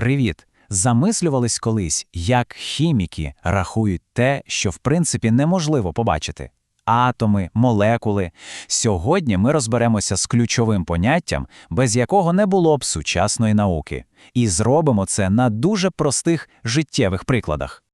Привіт! Замислювались колись, як хіміки рахують те, що в принципі неможливо побачити. Атоми, молекули. Сьогодні ми розберемося з ключовим поняттям, без якого не було б сучасної науки, і зробимо це на дуже простих життєвих прикладах.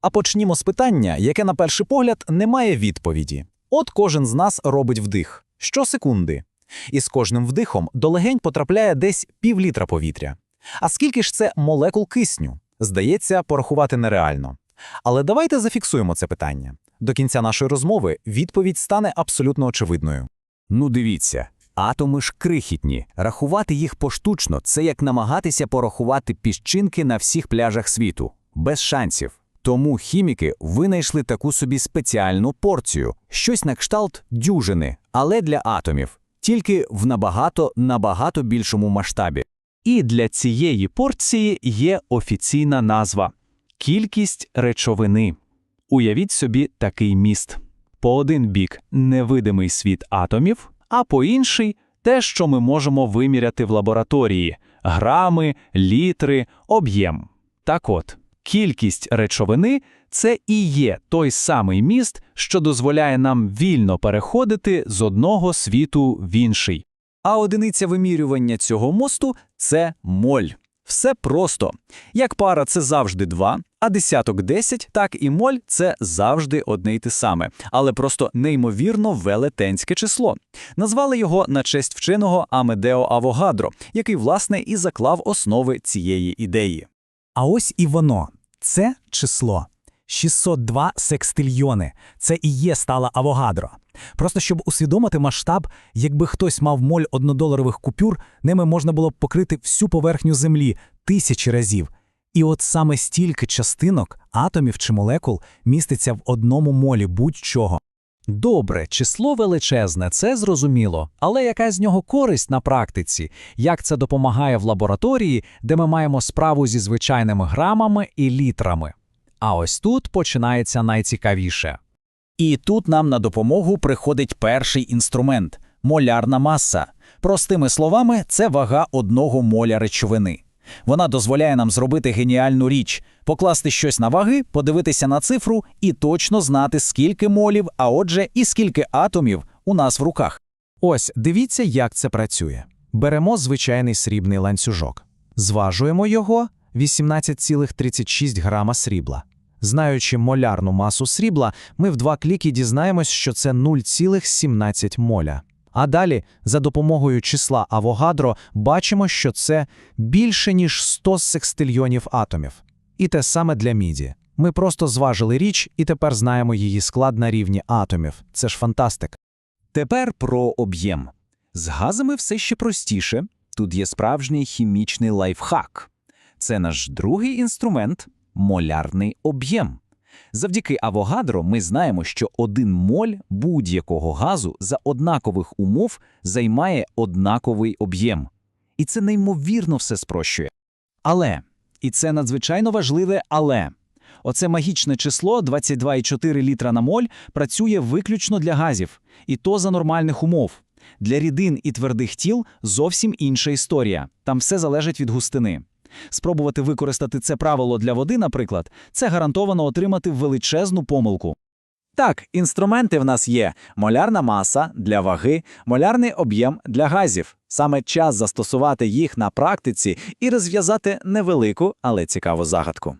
А почнімо з питання, яке на перший погляд не має відповіді. От кожен з нас робить вдих щосекунди. І з кожним вдихом до легень потрапляє десь півлітра повітря. А скільки ж це молекул кисню? Здається, порахувати нереально. Але давайте зафіксуємо це питання. До кінця нашої розмови відповідь стане абсолютно очевидною. Ну дивіться, атоми ж крихітні. Рахувати їх поштучно це як намагатися порахувати піщинки на всіх пляжах світу. Без шансів. Тому хіміки винайшли таку собі спеціальну порцію, щось на кшталт дюжини, але для атомів, тільки в набагато набагато більшому масштабі. І для цієї порції є офіційна назва кількість речовини. Уявіть собі такий міст. По один бік невидимий світ атомів, а по інший те, що ми можемо виміряти в лабораторії грами, літри, об'єм. Так от, кількість речовини це і є той самий міст, що дозволяє нам вільно переходити з одного світу в інший. А одиниця вимірювання цього мосту це моль. Все просто. Як пара це завжди 2, а десяток 10, так і моль це завжди одне й те саме, але просто неймовірно велетенське число. Назвали його на честь вченого Амедео Авогадро, який, власне, і заклав основи цієї ідеї. А ось і воно. Це число. 602 секстильйони. Це і є стала Авогадро. Просто щоб усвідомити масштаб, якби хтось мав моль однодоларових купюр, ними можна було б покрити всю поверхню Землі тисячі разів. І от саме стільки частинок, атомів чи молекул міститься в одному молі будь-чого. Добре, число величезне, це зрозуміло, але яка з нього користь на практиці? Як це допомагає в лабораторії, де ми маємо справу зі звичайними грамами і літрами? А ось тут починається найцікавіше. І тут нам на допомогу приходить перший інструмент молярна маса. Простими словами, це вага одного моля речовини. Вона дозволяє нам зробити геніальну річ, покласти щось на ваги, подивитися на цифру і точно знати, скільки молів, а отже, і скільки атомів у нас в руках. Ось дивіться, як це працює. Беремо звичайний срібний ланцюжок, зважуємо його 18,36 грама срібла. Знаючи молярну масу срібла, ми в два кліки дізнаємось, що це 0,17 моля. А далі, за допомогою числа Авогадро, бачимо, що це більше ніж 100 секстильйонів атомів. І те саме для міді. Ми просто зважили річ і тепер знаємо її склад на рівні атомів. Це ж фантастик. Тепер про об'єм. З газами все ще простіше. Тут є справжній хімічний лайфхак. Це наш другий інструмент молярний об'єм. Завдяки Авогадро ми знаємо, що один моль будь-якого газу за однакових умов займає однаковий об'єм. І це неймовірно все спрощує. Але, і це надзвичайно важливе але. Оце магічне число 22,4 літра на моль працює виключно для газів, і то за нормальних умов. Для рідин і твердих тіл зовсім інша історія. Там все залежить від густини. Спробувати використати це правило для води, наприклад, це гарантовано отримати величезну помилку. Так, інструменти в нас є: молярна маса для ваги, молярний об'єм для газів. Саме час застосувати їх на практиці і розв'язати невелику, але цікаву загадку.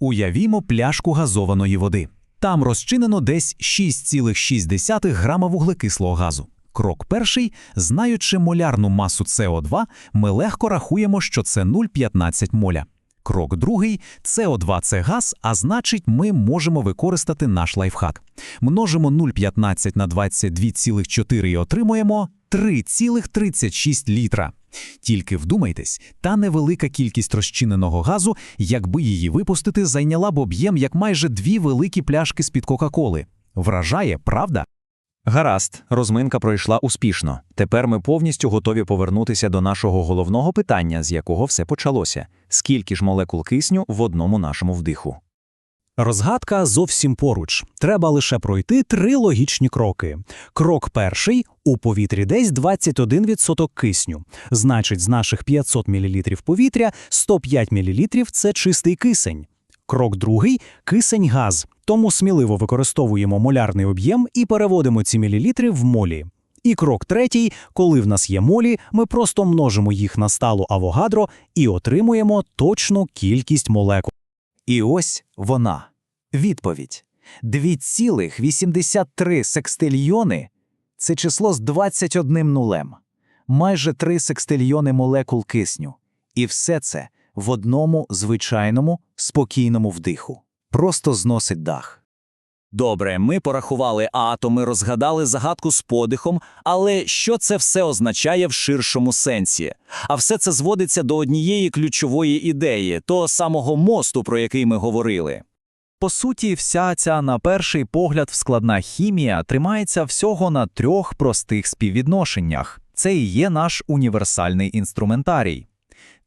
Уявімо пляшку газованої води. Там розчинено десь 6,6 грама вуглекислого газу. Крок перший, знаючи молярну масу СО2, ми легко рахуємо, що це 0,15 моля. Крок другий СО2 – це газ, а значить, ми можемо використати наш лайфхак. Множимо 0,15 на 22,4 і отримуємо 3,36 літра. Тільки вдумайтесь, та невелика кількість розчиненого газу, якби її випустити, зайняла б об'єм як майже дві великі пляшки з-під Кока-Коли. Вражає, правда? Гаразд, розминка пройшла успішно. Тепер ми повністю готові повернутися до нашого головного питання, з якого все почалося: скільки ж молекул кисню в одному нашому вдиху? Розгадка зовсім поруч. Треба лише пройти три логічні кроки. Крок перший – у повітрі десь 21% кисню. Значить, з наших 500 мл повітря 105 мл – це чистий кисень. Крок другий – кисень-газ. Тому сміливо використовуємо молярний об'єм і переводимо ці мілілітри в молі. І крок третій – коли в нас є молі, ми просто множимо їх на сталу авогадро і отримуємо точну кількість молекул. І ось вона. Відповідь. 2,83 секстильйони – це число з 21 нулем. Майже 3 секстильйони молекул кисню. І все це в одному звичайному спокійному вдиху. Просто зносить дах. Добре, ми порахували атоми, розгадали загадку з подихом, але що це все означає в ширшому сенсі? А все це зводиться до однієї ключової ідеї, того самого мосту, про який ми говорили. По суті, вся ця на перший погляд складна хімія тримається всього на трьох простих співвідношеннях. Це і є наш універсальний інструментарій.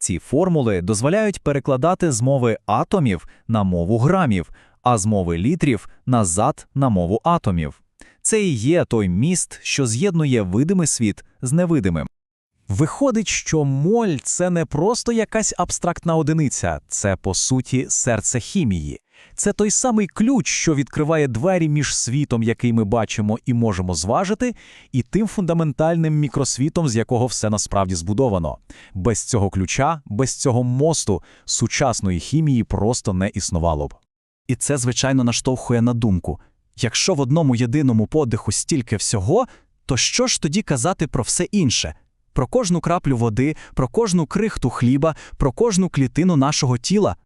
Ці формули дозволяють перекладати з мови атомів на мову грамів, а з мови літрів назад на мову атомів. Це і є той міст, що з'єднує видимий світ з невидимим. Виходить, що моль це не просто якась абстрактна одиниця, це по суті серце хімії. Це той самий ключ, що відкриває двері між світом, який ми бачимо і можемо зважити, і тим фундаментальним мікросвітом, з якого все насправді збудовано. Без цього ключа, без цього мосту сучасної хімії просто не існувало б. І це, звичайно, наштовхує на думку. Якщо в одному єдиному подиху стільки всього, то що ж тоді казати про все інше? Про кожну краплю води, про кожну крихту хліба, про кожну клітину нашого тіла?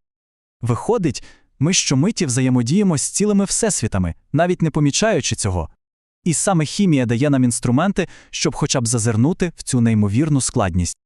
Виходить, ми щомиті взаємодіємо з цілими всесвітами, навіть не помічаючи цього. І саме хімія дає нам інструменти, щоб хоча б зазирнути в цю неймовірну складність.